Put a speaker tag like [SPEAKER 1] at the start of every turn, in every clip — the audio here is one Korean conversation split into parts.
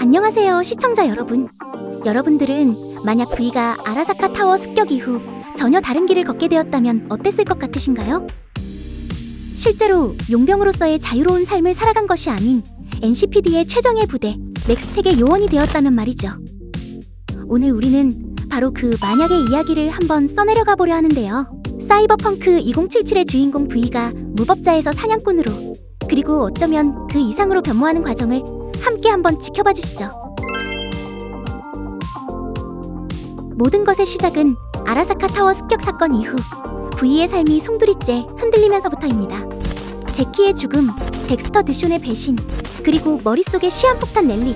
[SPEAKER 1] 안녕하세요, 시청자 여러분. 여러분들은 만약 V가 아라사카 타워 습격 이후 전혀 다른 길을 걷게 되었다면 어땠을 것 같으신가요? 실제로 용병으로서의 자유로운 삶을 살아간 것이 아닌 NCPD의 최정예 부대 맥스텍의 요원이 되었다면 말이죠. 오늘 우리는 바로 그 만약의 이야기를 한번 써내려가 보려 하는데요. 사이버펑크 2077의 주인공 V가 무법자에서 사냥꾼으로 그리고 어쩌면 그 이상으로 변모하는 과정을 함께 한번 지켜봐 주시죠. 모든 것의 시작은 아라사카 타워 습격 사건 이후 V의 삶이 송두리째 흔들리면서부터입니다. 제키의 죽음, 덱스터 드숀의 배신, 그리고 머릿속의 시한폭탄 넬리.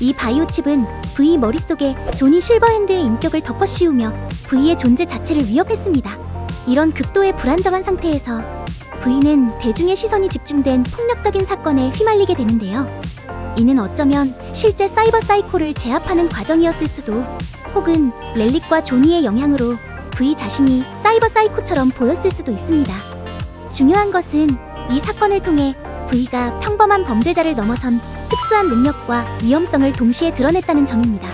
[SPEAKER 1] 이 바이오 칩은 V 머릿속에 조니 실버핸드의 인격을 덮어씌우며 V의 존재 자체를 위협했습니다. 이런 극도의 불안정한 상태에서 V는 대중의 시선이 집중된 폭력적인 사건에 휘말리게 되는데요. 이는 어쩌면 실제 사이버 사이코를 제압하는 과정이었을 수도 혹은 렐릭과 조니의 영향으로 V 자신이 사이버 사이코처럼 보였을 수도 있습니다. 중요한 것은 이 사건을 통해 V가 평범한 범죄자를 넘어선 특수한 능력과 위험성을 동시에 드러냈다는 점입니다.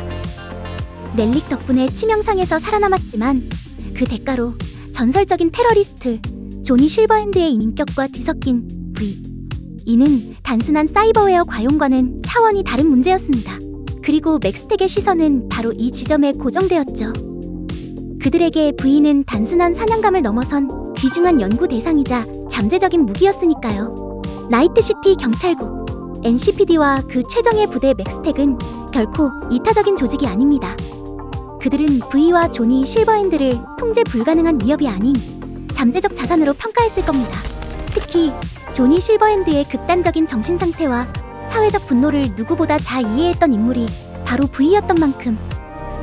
[SPEAKER 1] 렐릭 덕분에 치명상에서 살아남았지만 그 대가로 전설적인 테러리스트 조니 실버핸드의 인격과 뒤섞인 V. 이는 단순한 사이버웨어 과용과는 차원이 다른 문제였습니다. 그리고 맥스텍의 시선은 바로 이 지점에 고정되었죠. 그들에게 V는 단순한 사냥감을 넘어선 귀중한 연구 대상이자 잠재적인 무기였으니까요. 나이트시티 경찰국 NCPD와 그 최정예 부대 맥스텍은 결코 이타적인 조직이 아닙니다. 그들은 V와 조니 실버핸드를 통제 불가능한 위협이 아닌 잠재적 자산으로 평가했을 겁니다. 특히 조니 실버핸드의 극단적인 정신 상태와 사회적 분노를 누구보다 잘 이해했던 인물이 바로 V였던 만큼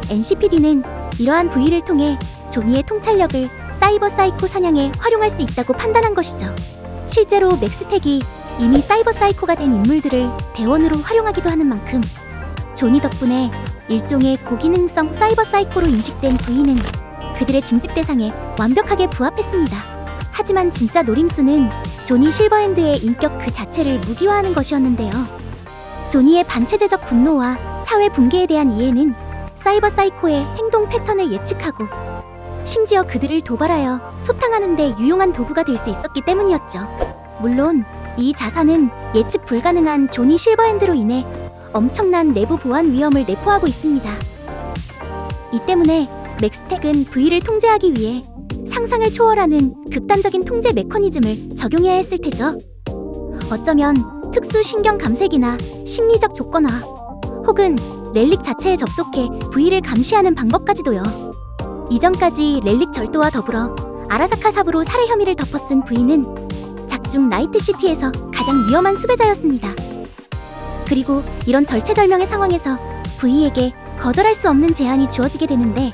[SPEAKER 1] NCPD는 이러한 V를 통해 조니의 통찰력을 사이버 사이코 사냥에 활용할 수 있다고 판단한 것이죠. 실제로 맥스텍이 이미 사이버 사이코가 된 인물들을 대원으로 활용하기도 하는 만큼 조니 덕분에 일종의 고기능성 사이버 사이코로 인식된 V는 그들의 징집 대상에 완벽하게 부합했습니다. 하지만 진짜 노림수는 조니 실버핸드의 인격 그 자체를 무기화하는 것이었는데요. 조니의 반체제적 분노와 사회 붕괴에 대한 이해는 사이버 사이코의 행동 패턴을 예측하고 심지어 그들을 도발하여 소탕하는 데 유용한 도구가 될 수 있었기 때문이었죠. 물론 이 자산은 예측 불가능한 조니 실버핸드로 인해 엄청난 내부 보안 위험을 내포하고 있습니다. 이 때문에 맥스텍은 V를 통제하기 위해 상상을 초월하는 극단적인 통제 메커니즘을 적용해야 했을 테죠. 어쩌면 특수 신경 감색이나 심리적 조건화 혹은 렐릭 자체에 접속해 V를 감시하는 방법까지도요. 이전까지 렐릭 절도와 더불어 아라사카 삽으로 살해 혐의를 덮어쓴 V는 작중 나이트시티에서 가장 위험한 수배자였습니다. 그리고 이런 절체절명의 상황에서 V에게 거절할 수 없는 제한이 주어지게 되는데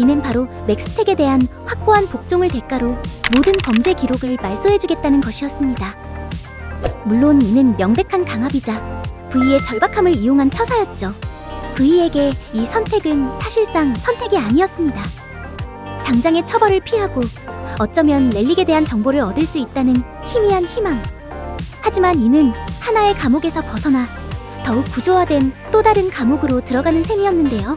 [SPEAKER 1] 이는 바로 맥스텍에 대한 확고한 복종을 대가로 모든 범죄 기록을 말소해주겠다는 것이었습니다. 물론 이는 명백한 강압이자 V의 절박함을 이용한 처사였죠. V에게 이 선택은 사실상 선택이 아니었습니다. 당장의 처벌을 피하고 어쩌면 렐릭에 대한 정보를 얻을 수 있다는 희미한 희망. 하지만 이는 하나의 감옥에서 벗어나 더욱 구조화된 또 다른 감옥으로 들어가는 셈이었는데요.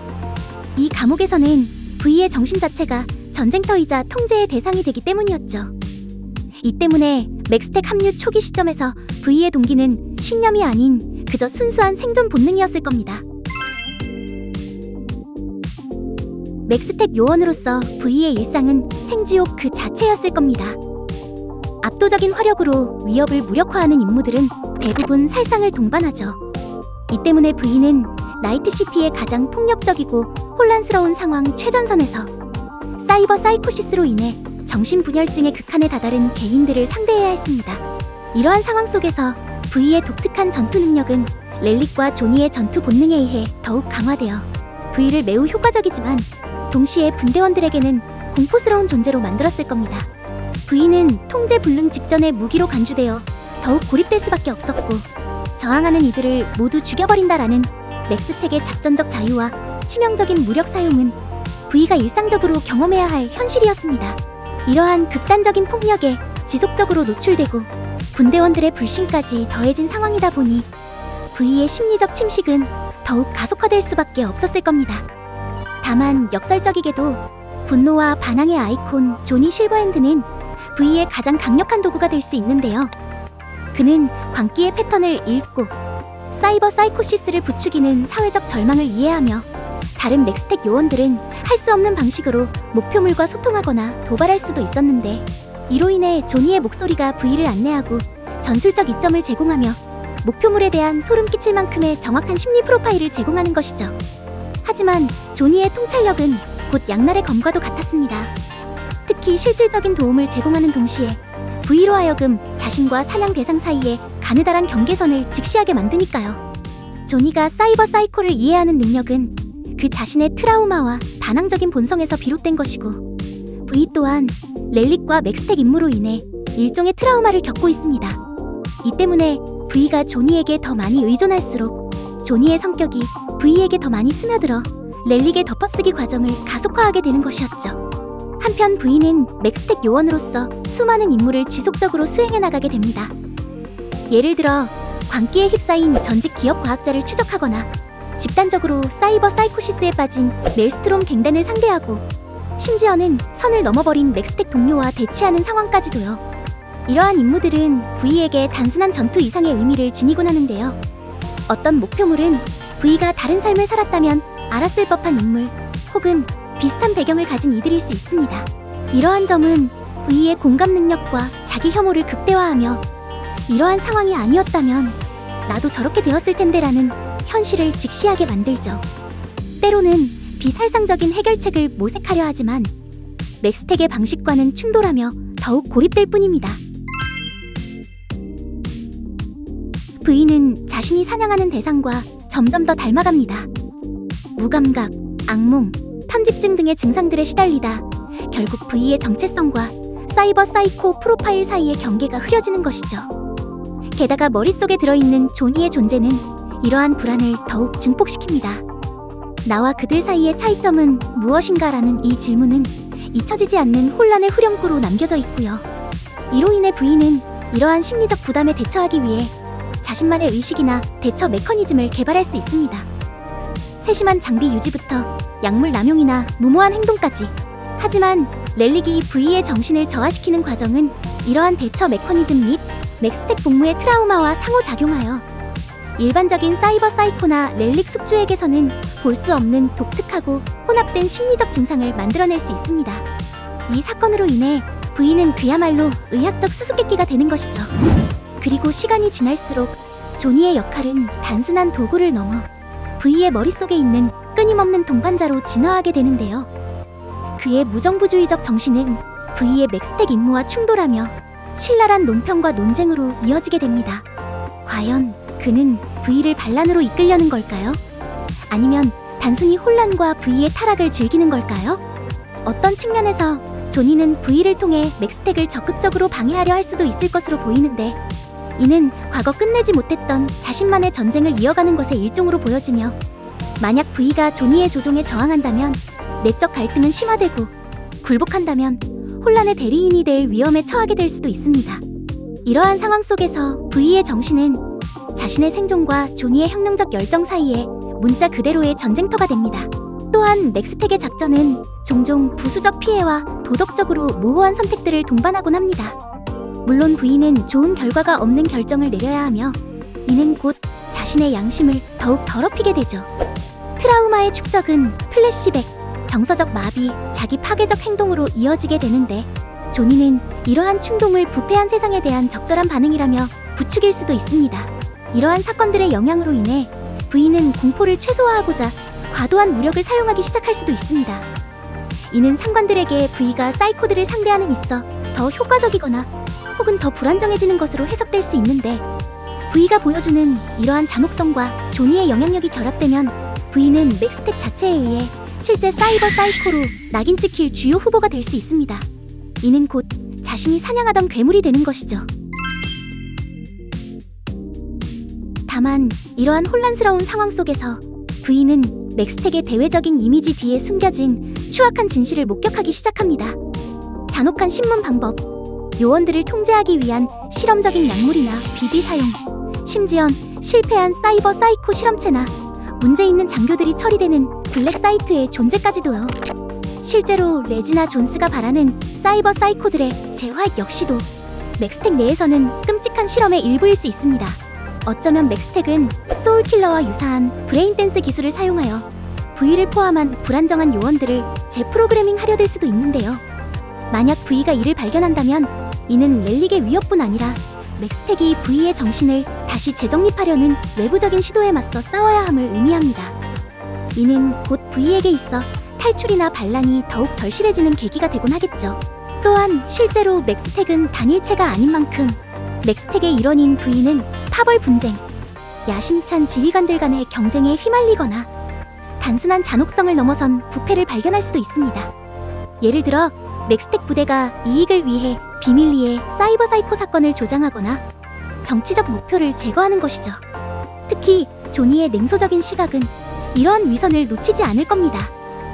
[SPEAKER 1] 이 감옥에서는 V의 정신 자체가 전쟁터이자 통제의 대상이 되기 때문이었죠. 이 때문에 맥스텍 합류 초기 시점에서 V의 동기는 신념이 아닌 그저 순수한 생존 본능이었을 겁니다. 맥스텍 요원으로서 V의 일상은 생지옥 그 자체였을 겁니다. 압도적인 화력으로 위협을 무력화하는 임무들은 대부분 살상을 동반하죠. 이 때문에 V는 나이트시티의 가장 폭력적이고 혼란스러운 상황 최전선에서 사이버 사이코시스로 인해 정신분열증의 극한에 다다른 개인들을 상대해야 했습니다. 이러한 상황 속에서 V의 독특한 전투 능력은 렐릭과 조니의 전투 본능에 의해 더욱 강화되어 V를 매우 효과적이지만 동시에 분대원들에게는 공포스러운 존재로 만들었을 겁니다. V는 통제 불능 직전에 무기로 간주되어 더욱 고립될 수밖에 없었고 저항하는 이들을 모두 죽여버린다라는 맥스텍의 작전적 자유와 치명적인 무력 사용은 V가 일상적으로 경험해야 할 현실이었습니다. 이러한 극단적인 폭력에 지속적으로 노출되고 군대원들의 불신까지 더해진 상황이다 보니 V의 심리적 침식은 더욱 가속화될 수밖에 없었을 겁니다. 다만 역설적이게도 분노와 반항의 아이콘 조니 실버핸드는 V의 가장 강력한 도구가 될 수 있는데요. 그는 광기의 패턴을 읽고 사이버 사이코시스를 부추기는 사회적 절망을 이해하며 다른 맥스텍 요원들은 할 수 없는 방식으로 목표물과 소통하거나 도발할 수도 있었는데 이로 인해 조니의 목소리가 V를 안내하고 전술적 이점을 제공하며 목표물에 대한 소름 끼칠 만큼의 정확한 심리 프로파일을 제공하는 것이죠. 하지만 조니의 통찰력은 곧 양날의 검과도 같았습니다. 특히 실질적인 도움을 제공하는 동시에 V로 하여금 자신과 사냥 대상 사이에 가느다란 경계선을 직시하게 만드니까요. 조니가 사이버 사이코를 이해하는 능력은 그 자신의 트라우마와 반항적인 본성에서 비롯된 것이고 V 또한 렐릭과 맥스텍 임무로 인해 일종의 트라우마를 겪고 있습니다. 이 때문에 V가 조니에게 더 많이 의존할수록 조니의 성격이 V에게 더 많이 스며들어 렐릭의 덮어쓰기 과정을 가속화하게 되는 것이었죠. 한편 V는 맥스텍 요원으로서 수많은 임무를 지속적으로 수행해 나가게 됩니다. 예를 들어 광기에 휩싸인 전직 기업 과학자를 추적하거나 집단적으로 사이버 사이코시스에 빠진 멜스트롬 갱단을 상대하고 심지어는 선을 넘어버린 맥스텍 동료와 대치하는 상황까지도요. 이러한 임무들은 V에게 단순한 전투 이상의 의미를 지니곤 하는데요. 어떤 목표물은 V가 다른 삶을 살았다면 알았을 법한 인물 혹은 비슷한 배경을 가진 이들일 수 있습니다. 이러한 점은 V의 공감 능력과 자기 혐오를 극대화하며 이러한 상황이 아니었다면 나도 저렇게 되었을 텐데라는 현실을 직시하게 만들죠. 때로는 비살상적인 해결책을 모색하려 하지만 맥스텍의 방식과는 충돌하며 더욱 고립될 뿐입니다. V는 자신이 사냥하는 대상과 점점 더 닮아갑니다. 무감각, 악몽, 편집증 등의 증상들에 시달리다 결국 V의 정체성과 사이버 사이코 프로파일 사이의 경계가 흐려지는 것이죠. 게다가 머릿속에 들어있는 조니의 존재는 이러한 불안을 더욱 증폭시킵니다. 나와 그들 사이의 차이점은 무엇인가라는 이 질문은 잊혀지지 않는 혼란의 후렴구로 남겨져 있고요. 이로 인해 V는 이러한 심리적 부담에 대처하기 위해 자신만의 의식이나 대처 메커니즘을 개발할 수 있습니다. 세심한 장비 유지부터 약물 남용이나 무모한 행동까지. 하지만 렐릭이 V의 정신을 저하시키는 과정은 이러한 대처 메커니즘 및 맥스텍 복무의 트라우마와 상호작용하여 일반적인 사이버 사이코나 렐릭 숙주에게서는 볼 수 없는 독특하고 혼합된 심리적 증상을 만들어낼 수 있습니다. 이 사건으로 인해 V는 그야말로 의학적 수수께끼가 되는 것이죠. 그리고 시간이 지날수록 조니의 역할은 단순한 도구를 넘어 V의 머릿속에 있는 끊임없는 동반자로 진화하게 되는데요. 그의 무정부주의적 정신은 V의 맥스텍 임무와 충돌하며 신랄한 논평과 논쟁으로 이어지게 됩니다. 과연 그는 V를 반란으로 이끌려는 걸까요? 아니면 단순히 혼란과 V의 타락을 즐기는 걸까요? 어떤 측면에서 조니는 V를 통해 맥스텍을 적극적으로 방해하려 할 수도 있을 것으로 보이는데 이는 과거 끝내지 못했던 자신만의 전쟁을 이어가는 것의 일종으로 보여지며 만약 V가 조니의 조종에 저항한다면 내적 갈등은 심화되고 굴복한다면 혼란의 대리인이 될 위험에 처하게 될 수도 있습니다. 이러한 상황 속에서 V의 정신은 자신의 생존과 조니의 혁명적 열정 사이에 문자 그대로의 전쟁터가 됩니다. 또한 넥스텍의 작전은 종종 부수적 피해와 도덕적으로 모호한 선택들을 동반하곤 합니다. 물론 V는 좋은 결과가 없는 결정을 내려야 하며 이는 곧 자신의 양심을 더욱 더럽히게 되죠. 트라우마의 축적은 플래시백, 정서적 마비, 자기 파괴적 행동으로 이어지게 되는데 조니는 이러한 충동을 부패한 세상에 대한 적절한 반응이라며 부추길 수도 있습니다. 이러한 사건들의 영향으로 인해 V는 공포를 최소화하고자 과도한 무력을 사용하기 시작할 수도 있습니다. 이는 상관들에게 V가 사이코들을 상대하는 있어 더 효과적이거나 혹은 더 불안정해지는 것으로 해석될 수 있는데 V가 보여주는 이러한 잔혹성과 조니의 영향력이 결합되면 V는 맥스텍 자체에 의해 실제 사이버 사이코로 낙인 찍힐 주요 후보가 될 수 있습니다. 이는 곧 자신이 사냥하던 괴물이 되는 것이죠. 다만 이러한 혼란스러운 상황 속에서 V는 맥스텍의 대외적인 이미지 뒤에 숨겨진 추악한 진실을 목격하기 시작합니다. 잔혹한 신문 방법, 요원들을 통제하기 위한 실험적인 약물이나 비비 사용, 심지어 실패한 사이버 사이코 실험체나 문제 있는 장교들이 처리되는 블랙 사이트의 존재까지도요. 실제로 레지나 존스가 바라는 사이버 사이코들의 재화액 역시도 맥스텍 내에서는 끔찍한 실험의 일부일 수 있습니다. 어쩌면 맥스텍은 소울킬러와 유사한 브레인 댄스 기술을 사용하여 V를 포함한 불안정한 요원들을 재프로그래밍 하려 들 수도 있는데요. 만약 V가 이를 발견한다면 이는 렐릭의 위협뿐 아니라 맥스텍이 V의 정신을 다시 재정립하려는 외부적인 시도에 맞서 싸워야 함을 의미합니다. 이는 곧 V에게 있어 탈출이나 반란이 더욱 절실해지는 계기가 되곤 하겠죠. 또한 실제로 맥스텍은 단일체가 아닌 만큼 맥스텍의 일원인 V는 파벌 분쟁, 야심찬 지휘관들 간의 경쟁에 휘말리거나 단순한 잔혹성을 넘어선 부패를 발견할 수도 있습니다. 예를 들어 맥스텍 부대가 이익을 위해 비밀리에 사이버 사이코 사건을 조장하거나 정치적 목표를 제거하는 것이죠. 특히 조니의 냉소적인 시각은 이러한 위선을 놓치지 않을 겁니다.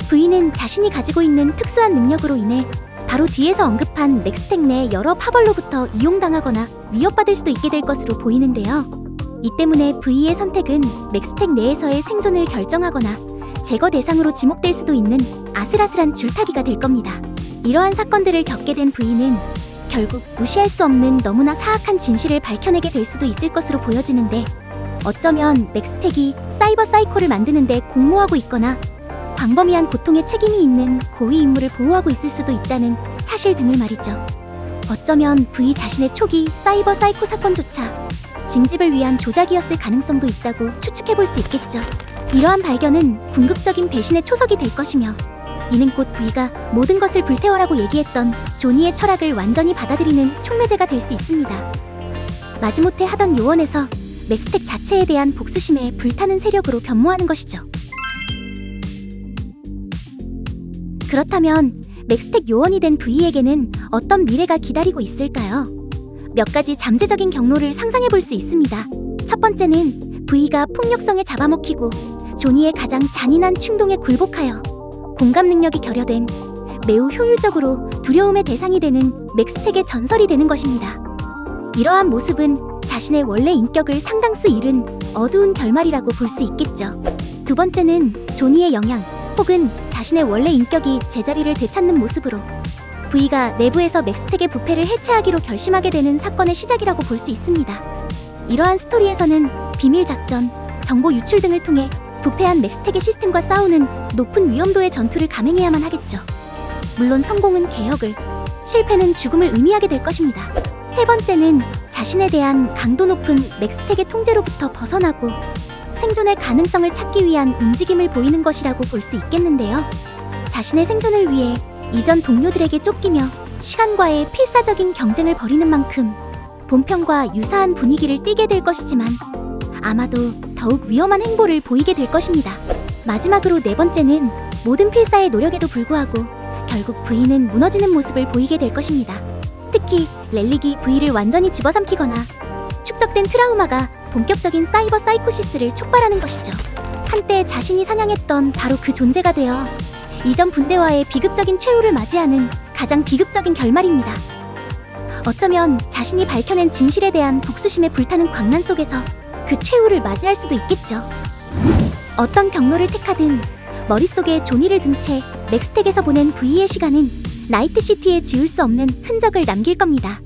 [SPEAKER 1] V는 자신이 가지고 있는 특수한 능력으로 인해 바로 뒤에서 언급한 맥스텍 내 여러 파벌로부터 이용당하거나 위협받을 수도 있게 될 것으로 보이는데요. 이 때문에 V의 선택은 맥스텍 내에서의 생존을 결정하거나 제거 대상으로 지목될 수도 있는 아슬아슬한 줄타기가 될 겁니다. 이러한 사건들을 겪게 된 V는 결국 무시할 수 없는 너무나 사악한 진실을 밝혀내게 될 수도 있을 것으로 보여지는데 어쩌면 맥스텍이 사이버 사이코를 만드는데 공모하고 있거나 광범위한 고통에 책임이 있는 고위 인물을 보호하고 있을 수도 있다는 사실 등을 말이죠. 어쩌면 V 자신의 초기 사이버 사이코 사건조차 징집을 위한 조작이었을 가능성도 있다고 추측해 볼 수 있겠죠. 이러한 발견은 궁극적인 배신의 초석이 될 것이며 이는 곧 V가 모든 것을 불태워라고 얘기했던 조니의 철학을 완전히 받아들이는 촉매제가 될 수 있습니다. 마지못해 하던 요원에서 맥스텍 자체에 대한 복수심에 불타는 세력으로 변모하는 것이죠. 그렇다면 맥스텍 요원이 된 V에게는 어떤 미래가 기다리고 있을까요? 몇 가지 잠재적인 경로를 상상해 볼 수 있습니다. 첫 번째는 V가 폭력성에 잡아먹히고 조니의 가장 잔인한 충동에 굴복하여 공감 능력이 결여된 매우 효율적으로 두려움의 대상이 되는 맥스텍의 전설이 되는 것입니다. 이러한 모습은 자신의 원래 인격을 상당수 잃은 어두운 결말이라고 볼 수 있겠죠. 두 번째는 조니의 영향 혹은 자신의 원래 인격이 제자리를 되찾는 모습으로 V가 내부에서 맥스텍의 부패를 해체하기로 결심하게 되는 사건의 시작이라고 볼 수 있습니다. 이러한 스토리에서는 비밀 작전, 정보 유출 등을 통해 부패한 맥스텍의 시스템과 싸우는 높은 위험도의 전투를 감행해야만 하겠죠. 물론 성공은 개혁을, 실패는 죽음을 의미하게 될 것입니다. 세 번째는 자신에 대한 강도 높은 맥스텍의 통제로부터 벗어나고 생존의 가능성을 찾기 위한 움직임을 보이는 것이라고 볼 수 있겠는데요. 자신의 생존을 위해 이전 동료들에게 쫓기며 시간과의 필사적인 경쟁을 벌이는 만큼 본편과 유사한 분위기를 띠게 될 것이지만 아마도 더욱 위험한 행보를 보이게 될 것입니다. 마지막으로 네 번째는 모든 필사의 노력에도 불구하고 결국 V는 무너지는 모습을 보이게 될 것입니다. 특히 렐릭이 V를 완전히 집어삼키거나 축적된 트라우마가 본격적인 사이버 사이코시스를 촉발하는 것이죠. 한때 자신이 사냥했던 바로 그 존재가 되어 이전 분대와의 비극적인 최후를 맞이하는 가장 비극적인 결말입니다. 어쩌면 자신이 밝혀낸 진실에 대한 복수심에 불타는 광란 속에서 그 최후를 맞이할 수도 있겠죠. 어떤 경로를 택하든 머릿속에 조니를 든 채 맥스텍에서 보낸 V의 시간은 나이트시티에 지울 수 없는 흔적을 남길 겁니다.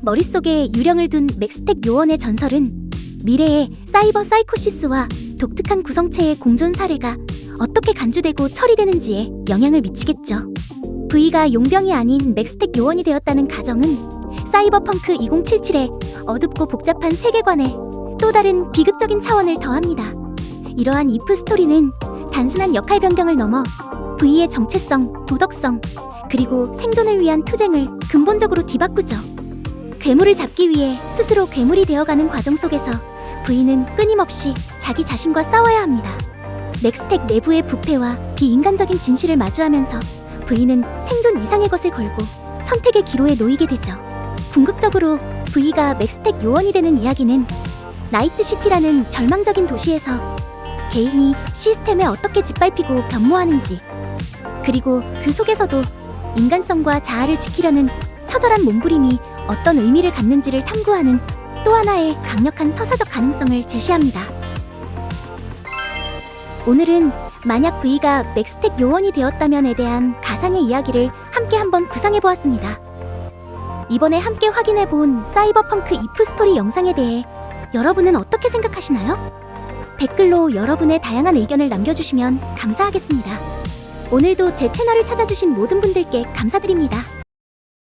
[SPEAKER 1] 머릿속에 유령을 둔 맥스텍 요원의 전설은 미래의 사이버 사이코시스와 독특한 구성체의 공존 사례가 어떻게 간주되고 처리되는지에 영향을 미치겠죠. V가 용병이 아닌 맥스텍 요원이 되었다는 가정은 사이버펑크 2077의 어둡고 복잡한 세계관에 또 다른 비극적인 차원을 더합니다. 이러한 이프 스토리는 단순한 역할 변경을 넘어 V의 정체성, 도덕성, 그리고 생존을 위한 투쟁을 근본적으로 뒤바꾸죠. 괴물을 잡기 위해 스스로 괴물이 되어가는 과정 속에서 V는 끊임없이 자기 자신과 싸워야 합니다. 맥스텍 내부의 부패와 비인간적인 진실을 마주하면서 V는 생존 이상의 것을 걸고 선택의 기로에 놓이게 되죠. 궁극적으로 V가 맥스텍 요원이 되는 이야기는 나이트시티라는 절망적인 도시에서 개인이 시스템에 어떻게 짓밟히고 변모하는지 그리고 그 속에서도 인간성과 자아를 지키려는 처절한 몸부림이 어떤 의미를 갖는지를 탐구하는 또 하나의 강력한 서사적 가능성을 제시합니다. 오늘은 만약 V가 맥스텍 요원이 되었다면에 대한 가상의 이야기를 함께 한번 구상해 보았습니다. 이번에 함께 확인해 본 사이버펑크 이프 스토리 영상에 대해 여러분은 어떻게 생각하시나요? 댓글로 여러분의 다양한 의견을 남겨주시면 감사하겠습니다. 오늘도 제 채널을 찾아주신 모든 분들께 감사드립니다.